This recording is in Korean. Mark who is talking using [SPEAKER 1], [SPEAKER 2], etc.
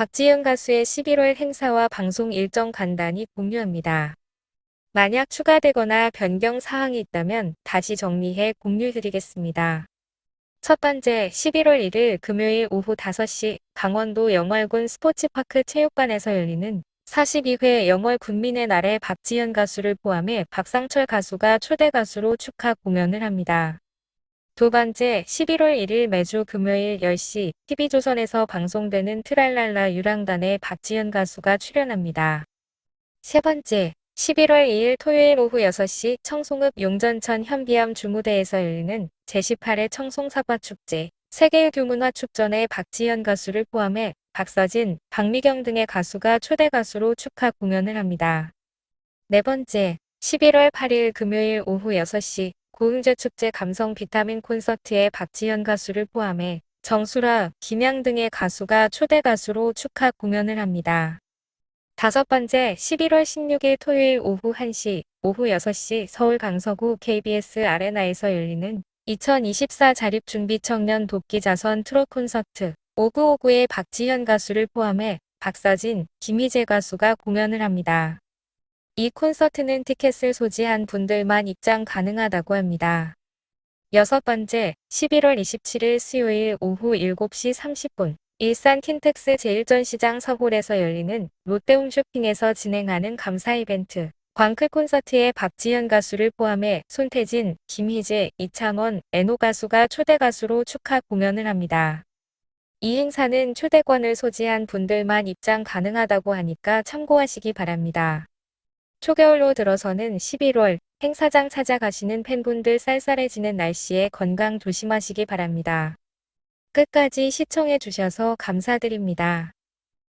[SPEAKER 1] 박지윤 가수의 11월 행사와 방송 일정 간단히 공유합니다. 만약 추가되거나 변경 사항이 있다면 다시 정리해 공유드리겠습니다. 첫 번째, 11월 1일 금요일 오후 5시 강원도 영월군 스포츠파크 체육관에서 열리는 42회 영월 군민의 날에 박지현 가수를 포함해 박상철 가수가 초대 가수로 축하 공연을 합니다. 두 번째, 11월 1일 매주 금요일 10시 TV조선에서 방송되는 트랄랄라 유랑단에 박지현 가수가 출연합니다. 세 번째, 11월 2일 토요일 오후 6시 청송읍 용전천 현비암 주무대에서 열리는 제18회 청송사과축제 세계 교문화 축전에 박지현 가수를 포함해 박서진, 박미경 등의 가수가 초대 가수로 축하 공연을 합니다. 네 번째, 11월 8일 금요일 오후 6시 고흥제 축제 감성 비타민 콘서트에 박지현 가수를 포함해 정수라, 김양 등의 가수가 초대 가수로 축하 공연을 합니다. 다섯 번째, 11월 16일 토요일 오후 1시, 오후 6시 서울 강서구 KBS 아레나에서 열리는 2024 자립준비 청년 돕기 자선 트롯 콘서트 5959의 박지현 가수를 포함해 박서진, 김희재 가수가 공연을 합니다. 이 콘서트는 티켓을 소지한 분들만 입장 가능하다고 합니다. 여섯 번째, 11월 27일 수요일 오후 7시 30분 일산 킨텍스 제1전시장 서홀에서 열리는 롯데홈 쇼핑에서 진행하는 감사 이벤트 광클 콘서트에 박지현 가수를 포함해 손태진, 김희재, 이창원, 애노 가수가 초대 가수로 축하 공연을 합니다. 이 행사는 초대권을 소지한 분들만 입장 가능하다고 하니까 참고하시기 바랍니다. 초겨울로 들어서는 11월 행사장 찾아가시는 팬분들 쌀쌀해지는 날씨에 건강 조심하시기 바랍니다. 끝까지 시청해 주셔서 감사드립니다.